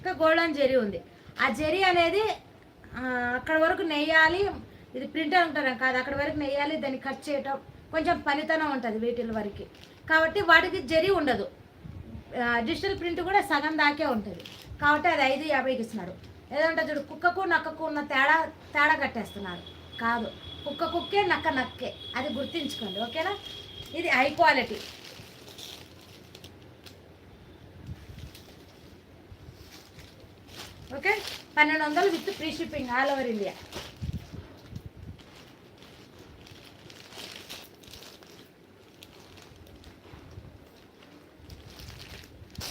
ఇంకా గోల్డెన్ జెరీ ఉంది. ఆ జెరీ అనేది అక్కడ వరకు నెయ్యాలి. ఇది ప్రింటర్ ఉంటారు కాదు అక్కడ వరకు నెయ్యాలి దాన్ని కట్ చేయటం. కొంచెం పనితనం ఉంటుంది వీటిల వరకు. కాబట్టి వాటికి జెరీ ఉండదు. డిజిటల్ ప్రింట్ కూడా సగం దాకే ఉంటుంది. కాబట్టి అది ఐదు యాభైకి ఇస్తున్నాడు ఏదంటే చూడు కుక్కకు నక్కకు ఉన్న తేడా తేడా కట్టేస్తున్నాడు కాదు. కుక్క కుక్కే నక్క నక్కే. అది గుర్తించుకోండి ఓకేనా? ఇది హై క్వాలిటీ. ఓకే? పన్నెండు వందలు with free shipping all over India.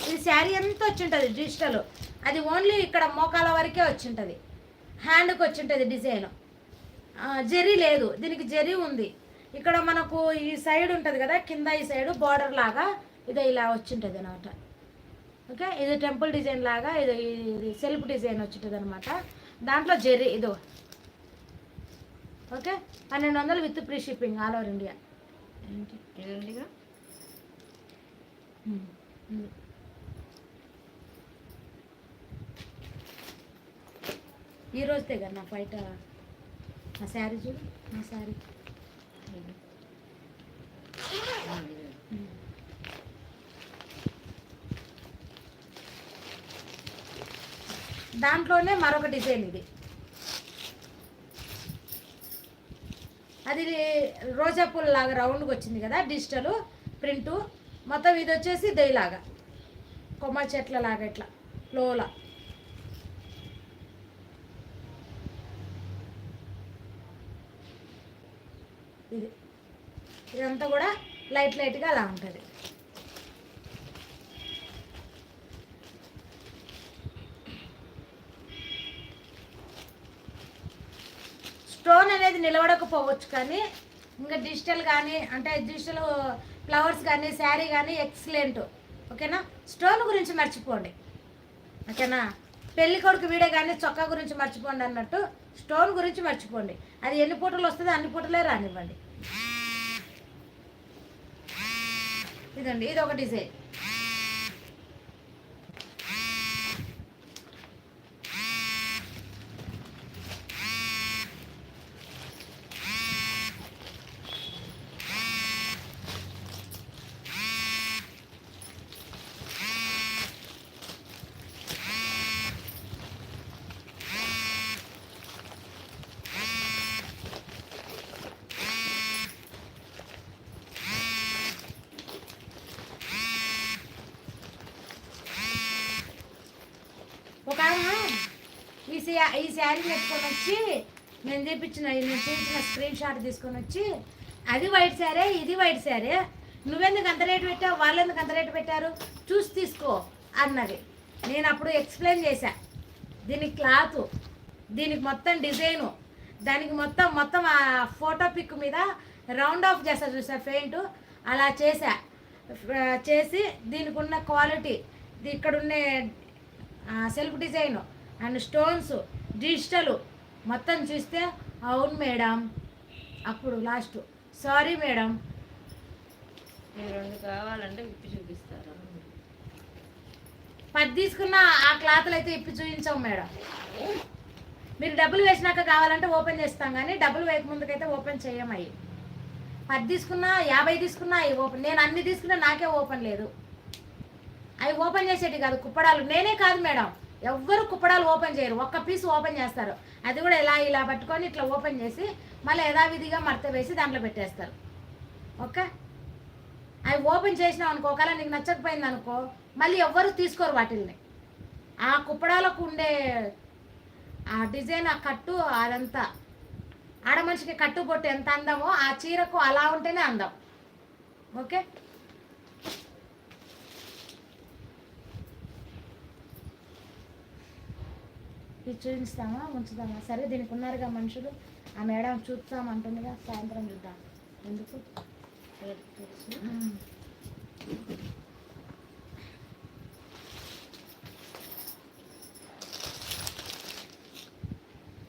ఇది శారీ అంతా వచ్చింటుంది డిజిటల్ అది ఓన్లీ ఇక్కడ మోకాల వరకే వచ్చింటుంది. హ్యాండ్కి వచ్చింటుంది డిజైన్ జెరీ లేదు. దీనికి జెరీ ఉంది. ఇక్కడ మనకు ఈ సైడ్ ఉంటుంది కదా కింద ఈ సైడ్ బార్డర్ లాగా ఇది ఇలా వచ్చింటుంది అనమాట ఓకే? ఇది టెంపుల్ డిజైన్ లాగా ఇది ఇది సెల్ఫ్ డిజైన్ వచ్చింటుంది అనమాట దాంట్లో జెర్రీ ఇదో. ఓకే? పన్నెండు వందలు with free shipping all over India. ఏంటి? ఇది ఉందిగా ఉమ్, ఉంది. ఈ రోజుతే కదా నా బయట నా శారీ చూడు నా శారీ ఇది. దాంట్లోనే మరొక డిజైన్ ఇది. అది రోజా పూల లాగా రౌండ్గా వచ్చింది కదా డిజిటల్ ప్రింటు. మొత్తం ఇది వచ్చేసి దయలాగా కొమ్మ చెట్ల లాగా ఇట్లా లోలా. ఇది. ఇదంతా కూడా లైట్ లైట్గా అలా ఉంటుంది. ఫోన్ అనేది నిలబడకపోవచ్చు కానీ ఇంకా డిజిటల్ కానీ అంటే డిజిటల్ ఫ్లవర్స్ కానీ శారీ కానీ ఎక్సలెంట్ ఓకేనా? స్టోన్ గురించి మర్చిపోండి. ఓకేనా? పెళ్ళి కొడుకు వీడే కానీ చొక్కా గురించి మర్చిపోండి అన్నట్టు స్టోన్ గురించి మర్చిపోండి. అది ఎన్ని పూటలు వస్తుందో అన్ని పూటలే రానివ్వండి. ఇదండి ఇది ఒక డిజైన్. ఒక ఈ ఈ శారీ పెట్టుకొని వచ్చి నేను చూపించిన నేను చూపించిన స్క్రీన్ షాట్ తీసుకొని వచ్చి అది వైట్ శారీ ఇది వైట్ శారీ. నువ్వెందుకు అంత రేటు పెట్టావు? వాళ్ళు ఎందుకు అంత రేటు పెట్టారు? చూసి తీసుకో అన్నది. నేను అప్పుడు ఎక్స్ప్లెయిన్ చేశా. దీనికి క్లాత్ దీనికి మొత్తం డిజైను దానికి మొత్తం మొత్తం ఆ ఫోటో పిక్ మీద రౌండ్ ఆఫ్ చేస్తా చూసా పెయింట్ అలా చేశా. చేసి దీనికి ఉన్న క్వాలిటీ ఇక్కడ ఉండే self design and stones digital మొత్తం చూస్తే అవును మేడం. అప్పుడు లాస్ట్ సారీ మేడం. రెండు కావాలంటే విప్పి చూపిస్తారు. పది తీసుకున్న ఆ క్లాత్లు అయితే ఇప్పి చూపించాం మేడం. మీరు డబ్బులు వేసినాక కావాలంటే ఓపెన్ చేస్తాం కానీ డబ్బులు వేయక ముందుకైతే ఓపెన్ చేయం అవి పది తీసుకున్నా యాభై తీసుకున్నా ఓపెన్ నేను అన్ని తీసుకున్నా నాకే ఓపెన్ లేదు. అవి ఓపెన్ చేసేటి కాదు కుప్పడాలు. నేనే కాదు మేడం. ఎవ్వరు కుప్పడాలు ఓపెన్ చేయరు. ఒక్క పీస్ ఓపెన్ చేస్తారు. అది కూడా ఇలా ఇలా పట్టుకొని ఇట్లా ఓపెన్ చేసి మళ్ళీ యథావిధిగా మడత వేసి దాంట్లో పెట్టేస్తారు. ఓకే? అవి ఓపెన్ చేసినావు అనుకో ఒకవేళ నీకు నచ్చకపోయింది అనుకో మళ్ళీ ఎవ్వరు తీసుకోరు వాటిల్ని. ఆ కుప్పడాలకు ఉండే ఆ డిజైన్ ఆ కట్టు అదంతా. ఆడ మనిషికి కట్టు పొట్టు ఎంత అందమో ఆ చీరకు అలా ఉంటేనే అందం. ఓకే? చూపిస్తామా ఉంచుదామా? సరే దీనికి ఉన్నారుగా మనుషులు. ఆ మేడం చూస్తాం అంటుందిగా. సాయంత్రం చూద్దాం. ఎందుకు?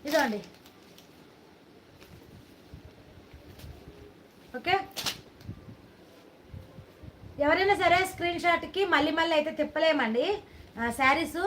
ఇదండి ఓకే? ఎవరైనా సరే స్క్రీన్ షాట్కి మళ్ళీ మళ్ళీ అయితే తిప్పలేమండి. శారీసు